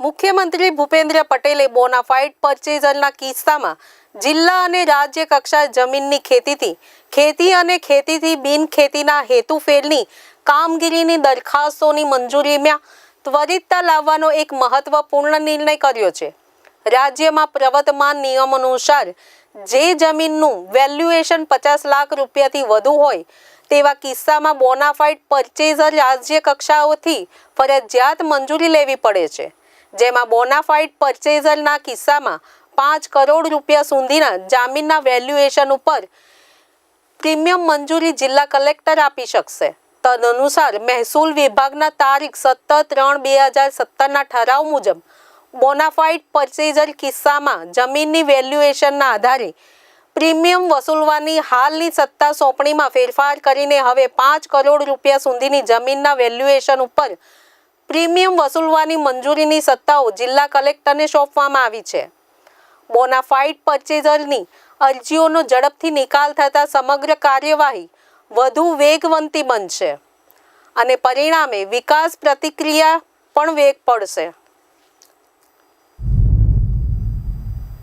મુખ્યમંત્રી ભૂપેન્દ્ર પટેલે બોનાફાઇડ પરચેઝરના કિસ્સામાં જિલ્લા અને રાજ્ય કક્ષા જમીનની ખેતીથી, ખેતી અને ખેતીથી બિન ખેતીના હેતુફેરની કામગીરીની દરખાસ્તોની મંજૂરીમાં ત્વરિતતા લાવવાનો એક મહત્વપૂર્ણ નિર્ણય કર્યો છે. રાજ્યમાં પ્રવર્તમાન નિયમ અનુસાર જે જમીનનું વેલ્યુએશન પચાસ લાખ રૂપિયાથી વધુ હોય તેવા કિસ્સામાં બોનાફાઇડ પરચેઝર રાજ્ય કક્ષાઓથી ફરજિયાત મંજૂરી લેવી પડે છે. જેમાં બોનાફાઇડ પરચેઝરના કિસ્સામાં પાંચ કરોડ રૂપિયા સુધીના જામીનના વેલ્યુએશન ઉપર પ્રીમિયમ મંજૂરી જિલ્લા કલેક્ટર આપી શકશે. તદનુસાર મહેસૂલ વિભાગના તારીખ સત્તર ત્રણ બે હજાર સત્તરના ઠરાવ મુજબ બોનાફાઇડ પરચેઝર કિસ્સામાં જમીનની વેલ્યુએશનના આધારે પ્રીમિયમ વસૂલવાની હાલની સત્તા સોંપણીમાં ફેરફાર કરીને હવે પાંચ કરોડ રૂપિયા સુધીની જમીનના વેલ્યુએશન ઉપર પ્રીમિયમ વસૂલવાની મંજૂરીની સત્તાઓ જિલ્લા કલેક્ટરને સોંપવામાં આવી છે. બોનાફાઇડ પરચેઝરની અરજીઓનો ઝડપથી નિકાલ થતાં સમગ્ર કાર્યવાહી વધુ વેગવંતી બનશે અને પરિણામે વિકાસ પ્રતિક્રિયા પણ વેગ પડશે.